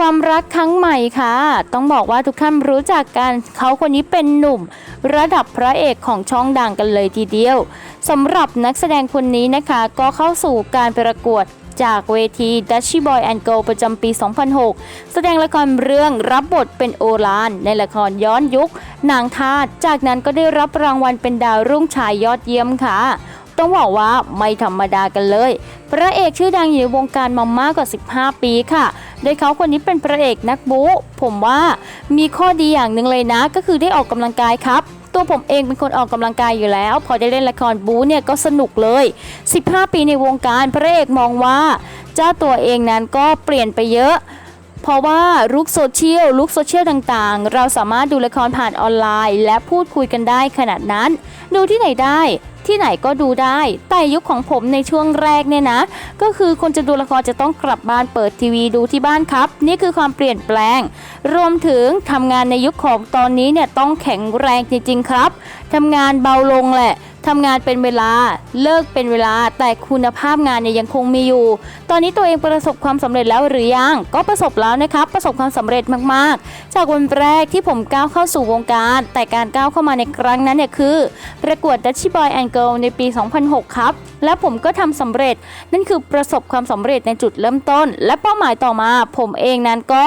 ความรักครั้งใหม่ค่ะ ต้องบอกว่าทุกท่านรู้จักกันเขาคนนี้เป็นหนุ่ม ระดับพระเอกของช่องดังกันเลยทีเดียวสำหรับนักแสดงคนนี้นะคะ ก็เข้าสู่การประกวดจากเวที Dutchy Boy and Girl ประจำปี 2006 แสดงละครเรื่องรับบทเป็นโอลาน ในละครย้อนยุคนางทาสจากนั้นก็ได้รับรางวัลเป็นดาวรุ่งชายยอดเยี่ยมค่ะ ต้องบอกว่าไม่ธรรมดากันเลย พระเอกชื่อดังอยู่วงการมามากกว่า 15 ปีค่ะ โดยเขาคนนี้เป็นพระเอกนักบู๊ผมว่ามีข้อดีอย่างหนึ่งเลยนะ ก็คือได้ออกกำลังกายครับ ตัวผมเองเป็นคนออกกำลังกายอยู่แล้ว พอได้เล่นละครบู๊เนี่ยก็สนุกเลย 15 ปีในวงการพระเอกมองว่า เจ้าตัวเองนั้นก็เปลี่ยนไปเยอะเพราะว่าลุกโซเชียลลุกโซเชียลต่างๆ เราสามารถดูละครผ่านออนไลน์ และพูดคุยกันได้ขนาดนั้น ดูที่ไหนได้ ที่ไหนก็ดูได้ แต่ยุคของผมในช่วงแรกเนี่ยนะ ก็คือคนจะดูละครจะต้องกลับบ้านเปิดทีวีดูที่บ้านครับ นี่คือความเปลี่ยนแปลง รวมถึงทำงานในยุคของตอนนี้เนี่ยต้องแข็งแรงจริงๆครับทำงานเบาลงแหละทำงานเป็นเวลาเลิกเป็นเวลาแต่คุณภาพงานเนี่ยยังคงมีอยู่ ตอนนี้ตัวเองประสบความสำเร็จแล้วหรือยัง ก็ประสบแล้วนะครับประสบความสำเร็จมากๆ จากวันแรกที่ผมก้าวเข้าสู่วงการ แต่การก้าวเข้ามาในครั้งนั้นเนี่ยคือ ประกวด Dutchy Girl ในปี 2006 ครับ และผมก็ทำสำเร็จ นั่นคือประสบความสำเร็จในจุดเริ่มต้น และเป้าหมายต่อมาผมเองนั้นก็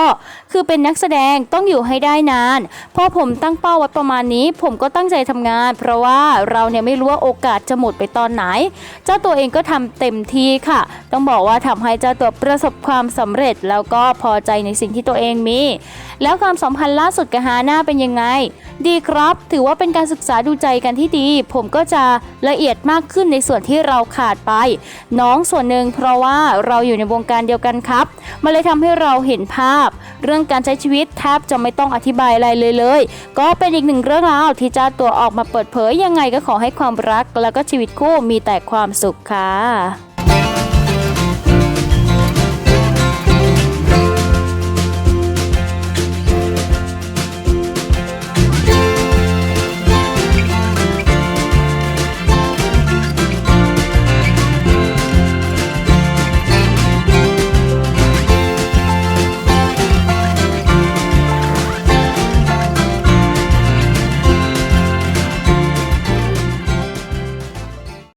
คือเป็นนักแสดงต้องอยู่ให้ได้นาน พอผมตั้งเป้าไว้ประมาณนี้ ผมก็ตั้งใจทำงาน เพราะว่าเราเนี่ยไม่รู้ว่าโอกาสจะหมดไปตอนไหน เจ้าตัวเองก็ทำเต็มที่ค่ะ ต้องบอกว่าทำให้เจ้าตัวประสบความสำเร็จ แล้วก็พอใจในสิ่งที่ตัวเองมี แล้วความสัมพันธ์ล่าสุดกับฮาน่าเป็นยังไง ดีครับ ถือว่าเป็นการศึกษาดูใจกันที่ดี ผมก็จะละเอียดมากขึ้นในส่วนที่เราขาดไป น้องส่วนหนึ่งเพราะว่าเราอยู่ในวงการเดียวกันครับมันเลยทำให้เราเห็นภาพ เรื่องการใช้ชีวิตแทบจะไม่ต้องอธิบายอะไรเลยเลย ก็เป็นอีกหนึ่งเรื่องราวที่เจ้าตัวออกมาเปิดเผยยังไงก็ขอให้ความรัก แล้วก็ชีวิตคู่มีแต่ความสุขค่ะ